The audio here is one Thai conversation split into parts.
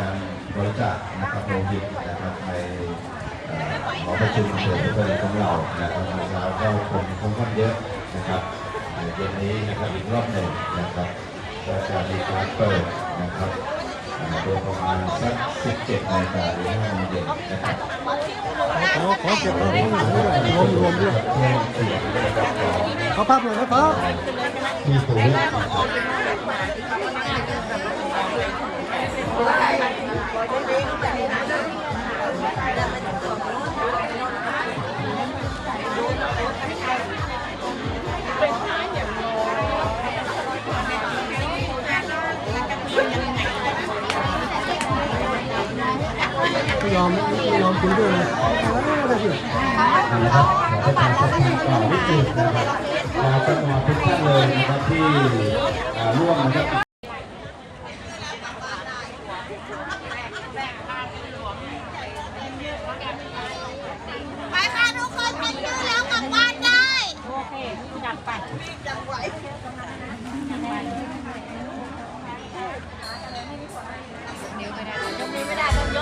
การบริจาคนะครับโลหิตนะครับในเอ่อหอประชุมอำเภอพุทธลิของเรานะครับเช้าก็คนค่อนข้างเยอะนะครับเดี๋ยวเย็นนี้นะครับอีกรอบหนึ่งนะครับก็จะมีการเปิดนะครับโดยประมาณสัก 17นาฬิกาหรือ5โมงเย็นนะครับขอเก็บเอารวมรวมด้วยเพิ่มเสียงนะครับของขอภาพหน่อยนะครับที่สูงไม่ยอมไม่ยอมคุยด้ว ยเลยได้สิ นะครับขอประชาสัมพันธ์ต่อวิกฤตนะครับมาจังหวัดทุกท่านเลยนะครับที่อ่าร่วมนะครับ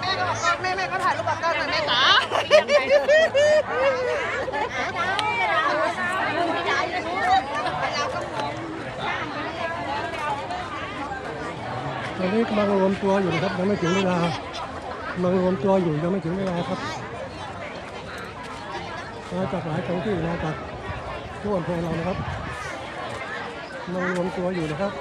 แม่แม่ก็บอกกล้องแม่แม่ก็ถ่ายรูปกับกล้องหน่อยแม่จ๋าตอนนี้กำลังรวมตัวอยู่นะครับยังไม่ถึงเวลากำลังรวมตัวอยู่ยังไม่ถึงเวลาครับมาจากหลายท้องที่มาจากทั่วอำเภอเรานะครับกำลังรวมตัวอยู่นะครับ